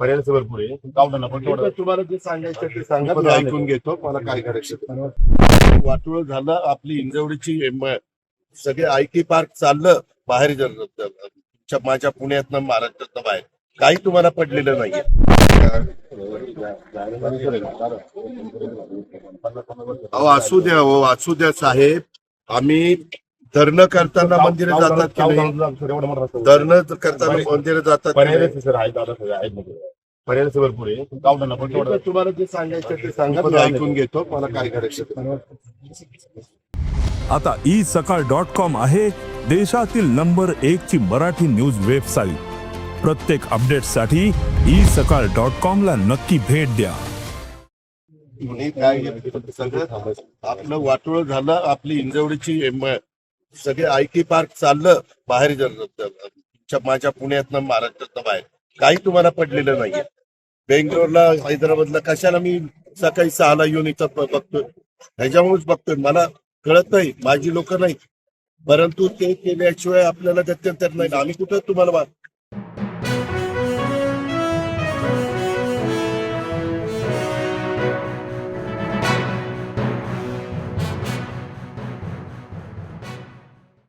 पर्याय भरपूर आहे गावठाणा पण ठीक थोडं आहे, तुम्हाला जे सांगायचं ते सांगा मी ऐकून घेतो मला काय करायचं. वाटोळ झालं आपली इंजवडीची सगळे आय टी पार्क चाललं बाहेर जर माझ्या पुण्यातनं महाराष्ट्रातनं बाहेर काही तुम्हाला पडलेलं नाहीये अहो असू द्या हो असू द्या साहेब आम्ही धरणं करताना मंदिरे जातात की नाही धरणं करताना मंदिरे जातात की पर्याय नाही? सर आहेत दादा सगळे आहेत मध्ये पर्याय भरपूर आहे पण तुम्हाला जे सांगायचं ते सांगा. मी ऐकून घेतो मला काय करायचं ते. आता ई सकाळ डॉट कॉम आहे देशातील नंबर एक ची मराठी न्यूज वेबसाईट. प्रत्येक अपडेटसाठी ई सकाळ डॉट कॉम ला नक्की भेट द्या. मी काय सगळं आपलं वाटोळ झालं आपली इंजवडीची सगळे आय टी पार्क चाललं बाहेर जर तुमच्या माझ्या पुण्यातनं महाराष्ट्रातनं बाहेर. काही तुम्हाला पडलेलं नाहीये. बेंगलोरला हैदराबादला कशाला मी सकाळी सहाला येऊन इथं बघतोय? ह्याच्यामुळेच बघतोय. मला कळत नाही माझी लोक नाही परंतु ते केल्याशिवाय आपल्याला गत्यंतर नाही. आम्ही कुठं तुम्हाला